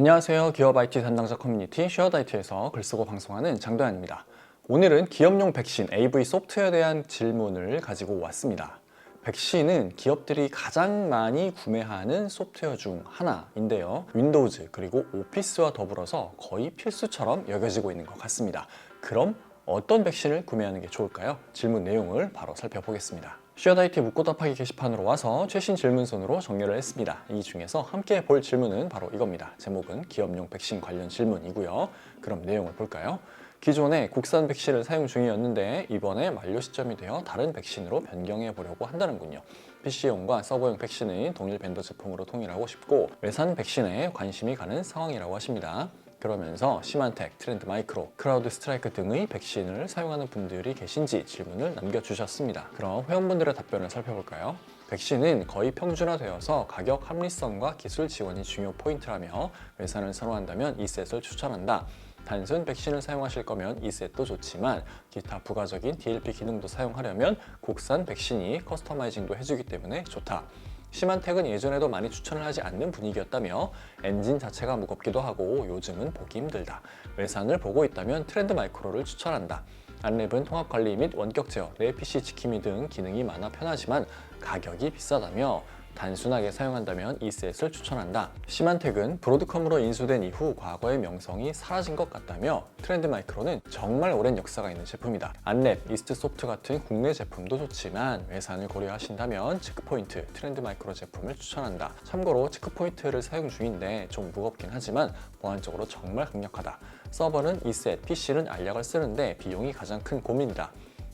안녕하세요. 기업 IT 담당자 커뮤니티 쉐어다이트에서 글 쓰고 방송하는 장도현입니다. 오늘은 기업용 백신 AV 소프트웨어에 대한 질문을 가지고 왔습니다. 백신은 기업들이 가장 많이 구매하는 소프트웨어 중 하나인데요. 윈도우즈 그리고 오피스와 더불어서 거의 필수처럼 여겨지고 있는 것 같습니다. 그럼 어떤 백신을 구매하는 게 좋을까요? 질문 내용을 바로 살펴보겠습니다. 쉐어다이트 묻고 답하기 게시판으로 와서 최신 질문선으로 정리를 했습니다. 이 중에서 함께 볼 질문은 바로 이겁니다. 제목은 기업용 백신 관련 질문이고요. 그럼 내용을 볼까요? 기존에 국산 백신을 사용 중이었는데 이번에 만료 시점이 되어 다른 백신으로 변경해 보려고 한다는군요. PC용과 서버용 백신은 동일 벤더 제품으로 통일하고 싶고 외산 백신에 관심이 가는 상황이라고 하십니다. 그러면서 시만텍, 트렌드 마이크로, 크라우드 스트라이크 등의 백신을 사용하는 분들이 계신지 질문을 남겨주셨습니다. 그럼 회원분들의 답변을 살펴볼까요? 백신은 거의 평준화되어서 가격 합리성과 기술 지원이 중요 포인트라며 외산을 선호한다면 이 셋을 추천한다. 단순 백신을 사용하실 거면 이 셋도 좋지만 기타 부가적인 DLP 기능도 사용하려면 국산 백신이 커스터마이징도 해주기 때문에 좋다. 시만텍은 예전에도 많이 추천을 하지 않는 분위기였다며 엔진 자체가 무겁기도 하고 요즘은 보기 힘들다. 외산을 보고 있다면 트렌드 마이크로를 추천한다. 안랩은 통합 관리 및 원격 제어, 내 PC 지킴이 등 기능이 많아 편하지만 가격이 비싸다며 단순하게 사용한다면 이 셋을 추천한다. 시만텍은 브로드컴으로 인수된 이후 과거의 명성이 사라진 것 같다며 트렌드 마이크로는 정말 오랜 역사가 있는 제품이다. 안랩, 이스트 소프트 같은 국내 제품도 좋지만 외산을 고려하신다면 체크포인트, 트렌드 마이크로 제품을 추천한다. 참고로 체크포인트를 사용 중인데 좀 무겁긴 하지만 보안적으로 정말 강력하다. 서버는 이셋, PC는 알약을 쓰는데 비용이 가장 큰 고민이다.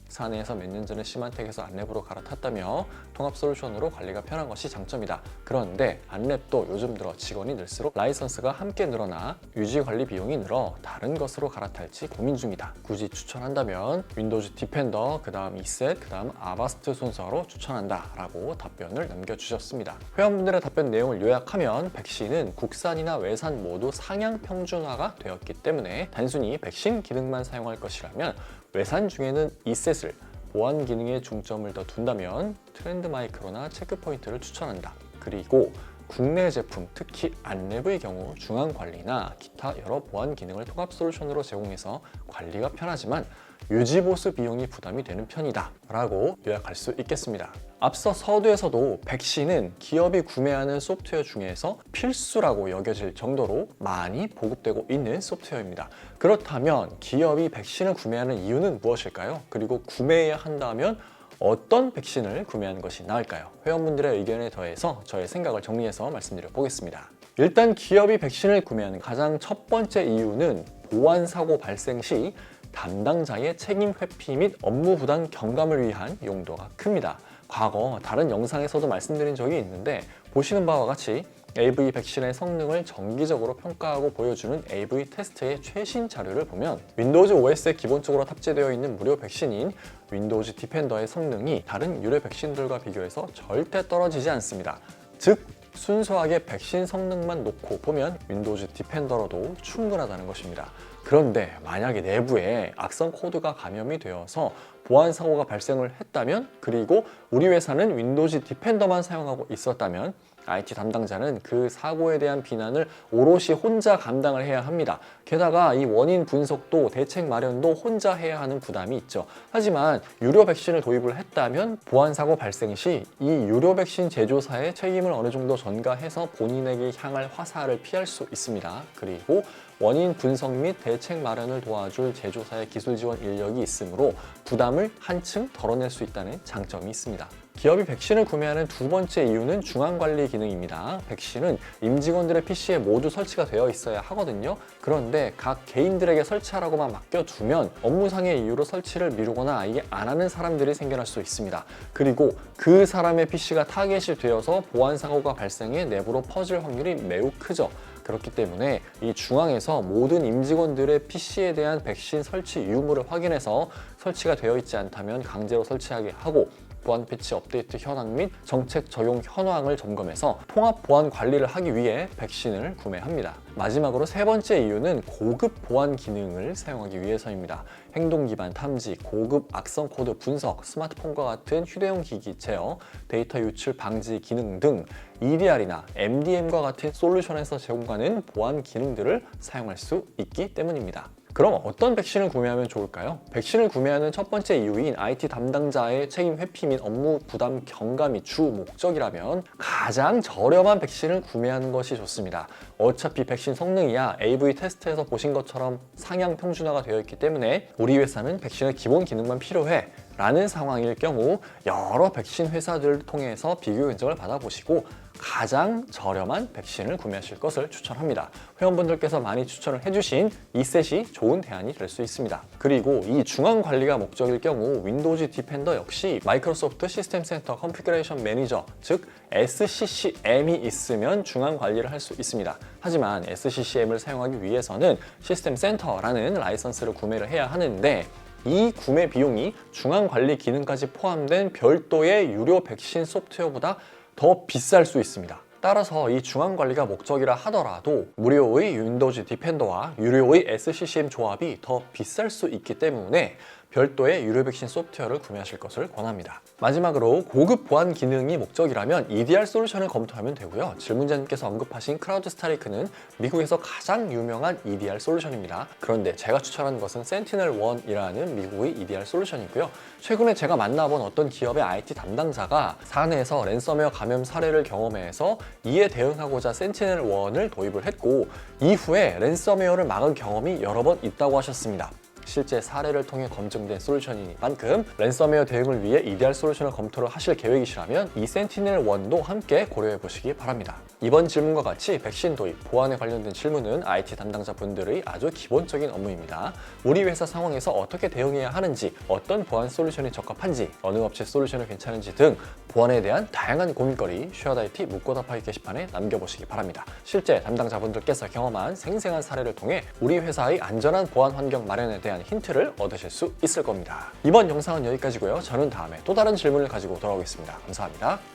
사내에서 몇 년 전에 시만텍에서 안랩으로 갈아탔다며 통합 솔루션으로 관리가 편한 것이 장점이다. 그런데 안랩도 요즘 들어 직원이 늘수록 라이선스가 함께 늘어나 유지 관리 비용이 늘어 다른 것으로 갈아탈지 고민 중이다. 굳이 추천한다면 윈도우즈 디펜더, 그 다음 이셋, 그 다음 아바스트 순서로 추천한다. 라고 답변을 남겨주셨습니다. 회원분들의 답변 내용을 요약하면 백신은 국산이나 외산 모두 상향 평준화가 되었기 때문에 단순히 백신 기능만 사용할 것이라면 외산 중에는 이셋을 보안 기능에 중점을 더 둔다면 트렌드 마이크로나 체크포인트를 추천한다. 그리고 국내 제품, 특히 안랩의 경우 중앙 관리나 기타 여러 보안 기능을 통합 솔루션으로 제공해서 관리가 편하지만 유지 보수 비용이 부담이 되는 편이다 라고 요약할 수 있겠습니다. 앞서 서두에서도 백신은 기업이 구매하는 소프트웨어 중에서 필수라고 여겨질 정도로 많이 보급되고 있는 소프트웨어입니다. 그렇다면 기업이 백신을 구매하는 이유는 무엇일까요? 그리고 구매해야 한다면 어떤 백신을 구매하는 것이 나을까요? 회원분들의 의견에 더해서 저의 생각을 정리해서 말씀드려 보겠습니다. 일단 기업이 백신을 구매하는 가장 첫 번째 이유는 보안 사고 발생 시 담당자의 책임 회피 및 업무 부담 경감을 위한 용도가 큽니다. 과거 다른 영상에서도 말씀드린 적이 있는데 보시는 바와 같이 AV 백신의 성능을 정기적으로 평가하고 보여주는 AV 테스트의 최신 자료를 보면 윈도우즈 OS에 기본적으로 탑재되어 있는 무료 백신인 윈도우즈 디펜더의 성능이 다른 유료 백신들과 비교해서 절대 떨어지지 않습니다. 즉 순수하게 백신 성능만 놓고 보면 윈도우즈 디펜더로도 충분하다는 것입니다. 그런데 만약에 내부에 악성 코드가 감염이 되어서 보안 사고가 발생을 했다면 그리고 우리 회사는 윈도우즈 디펜더만 사용하고 있었다면 IT 담당자는 그 사고에 대한 비난을 오롯이 혼자 감당을 해야 합니다. 게다가 이 원인 분석도 대책 마련도 혼자 해야 하는 부담이 있죠. 하지만 유료 백신을 도입을 했다면 보안 사고 발생 시 이 유료 백신 제조사의 책임을 어느 정도 전가해서 본인에게 향할 화살을 피할 수 있습니다. 그리고 원인 분석 및 대책 마련을 도와줄 제조사의 기술 지원 인력이 있으므로 부담을 한층 덜어낼 수 있다는 장점이 있습니다. 기업이 백신을 구매하는 두 번째 이유는 중앙 관리 기능입니다. 백신은 임직원들의 PC에 모두 설치가 되어 있어야 하거든요. 그런데 각 개인들에게 설치하라고만 맡겨두면 업무상의 이유로 설치를 미루거나 아예 안 하는 사람들이 생겨날 수 있습니다. 그리고 그 사람의 PC가 타겟이 되어서 보안 사고가 발생해 내부로 퍼질 확률이 매우 크죠. 그렇기 때문에 이 중앙에서 모든 임직원들의 PC에 대한 백신 설치 유무를 확인해서 설치가 되어 있지 않다면 강제로 설치하게 하고 보안 패치 업데이트 현황 및 정책 적용 현황을 점검해서 통합 보안 관리를 하기 위해 백신을 구매합니다. 마지막으로 세 번째 이유는 고급 보안 기능을 사용하기 위해서입니다. 행동 기반 탐지, 고급 악성 코드 분석, 스마트폰과 같은 휴대용 기기 제어, 데이터 유출 방지 기능 등 EDR이나 MDM과 같은 솔루션에서 제공하는 보안 기능들을 사용할 수 있기 때문입니다. 그럼 어떤 백신을 구매하면 좋을까요? 백신을 구매하는 첫 번째 이유인 IT 담당자의 책임 회피 및 업무 부담 경감이 주 목적이라면 가장 저렴한 백신을 구매하는 것이 좋습니다. 어차피 백신 성능이야 AV 테스트에서 보신 것처럼 상향 평준화가 되어 있기 때문에 우리 회사는 백신의 기본 기능만 필요해 라는 상황일 경우 여러 백신 회사들을 통해서 비교 견적을 받아보시고 가장 저렴한 백신을 구매하실 것을 추천합니다. 회원분들께서 많이 추천을 해주신 이셋이 좋은 대안이 될 수 있습니다. 그리고 이 중앙 관리가 목적일 경우 윈도우즈 디펜더 역시 마이크로소프트 시스템 센터 컨피그레이션 매니저 즉 SCCM이 있으면 중앙 관리를 할 수 있습니다. 하지만 SCCM을 사용하기 위해서는 시스템 센터라는 라이선스를 구매를 해야 하는데 이 구매 비용이 중앙 관리 기능까지 포함된 별도의 유료 백신 소프트웨어보다 더 비쌀 수 있습니다. 따라서 이 중앙 관리가 목적이라 하더라도 무료의 윈도우즈 디펜더와 유료의 SCCM 조합이 더 비쌀 수 있기 때문에 별도의 유료 백신 소프트웨어를 구매하실 것을 권합니다. 마지막으로 고급 보안 기능이 목적이라면 EDR 솔루션을 검토하면 되고요. 질문자님께서 언급하신 크라우드 스타리크는 미국에서 가장 유명한 EDR 솔루션입니다. 그런데 제가 추천하는 것은 센티넬1이라는 미국의 EDR 솔루션이고요. 최근에 제가 만나본 어떤 기업의 IT 담당자가 사내에서 랜섬웨어 감염 사례를 경험해서 이에 대응하고자 센티넬1을 도입을 했고 이후에 랜섬웨어를 막은 경험이 여러 번 있다고 하셨습니다. 실제 사례를 통해 검증된 솔루션이니만큼 랜섬웨어 대응을 위해 EDR 솔루션을 검토를 하실 계획이시라면 이 센티넬1도 함께 고려해 보시기 바랍니다. 이번 질문과 같이 백신 도입, 보안에 관련된 질문은 IT 담당자 분들의 아주 기본적인 업무입니다. 우리 회사 상황에서 어떻게 대응해야 하는지, 어떤 보안 솔루션이 적합한지, 어느 업체 솔루션이 괜찮은지 등 보안에 대한 다양한 고민거리 쉐어드 IT 묻고 답하기 게시판에 남겨보시기 바랍니다. 실제 담당자분들께서 경험한 생생한 사례를 통해 우리 회사의 안전한 보안 환경 마련에 대한 힌트를 얻으실 수 있을 겁니다. 이번 영상은 여기까지고요. 저는 다음에 또 다른 질문을 가지고 돌아오겠습니다. 감사합니다.